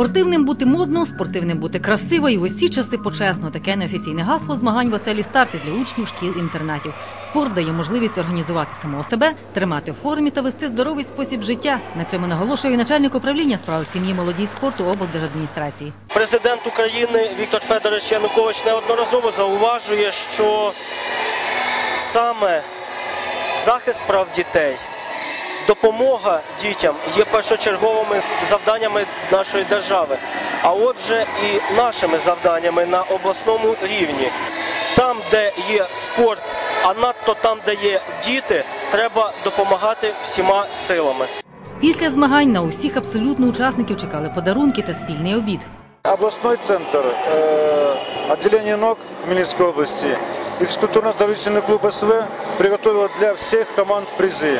Спортивним бути модно, спортивним бути красиво і в усі часи почесно. Таке неофіційне гасло змагань веселі старти для учнів шкіл-інтернатів. Спорт дає можливість організувати самого себе, тримати в формі та вести здоровий спосіб життя. На цьому наголошує начальник управління справ сім'ї, молоді спорту облдержадміністрації. Президент України Віктор Федорович Янукович неодноразово зауважує, що саме захист прав дітей, допомога дітям є першочерговими завданнями нашої держави, а отже і нашими завданнями на обласному рівні. Там, де є спорт, а надто там, де є діти, треба допомагати всіма силами. Після змагань на усіх абсолютно учасників чекали подарунки та спільний обід. Областной центр э, отделения ног Хмельницкой области и физкультурно-оздоровительный клуб СВ приготовил для всех команд призы.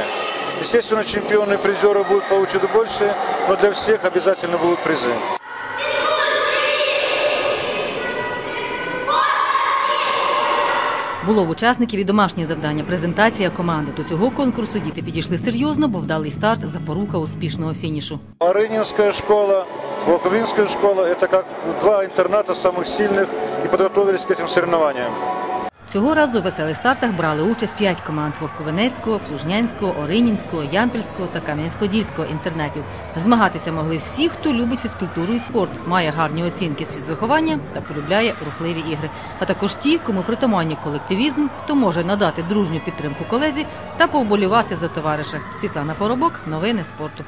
Естественно, чемпионы и призеры будут получить больше, но для всех обязательно будут призы. Було в учасників і домашнє завдання презентація команди. До цього конкурсу діти підійшли серйозно, бо вдалий старт запорука успішного фінішу. Арынинская школа, Волковинская школа – это как два интерната самых сильных и подготовились к этим соревнованиям. Цього разу у веселих стартах брали участь п'ять команд Вовковенецького, Плужнянського, Оринінського, Ямпільського та Кам'янськ-Подільського інтернатів. Змагатися могли всі, хто любить фізкультуру і спорт, має гарні оцінки з фізвиховання та полюбляє рухливі ігри. А також ті, кому притаманні колективізм, хто може надати дружню підтримку колезі та повболівати за товариша. Світлана Поробок, новини спорту.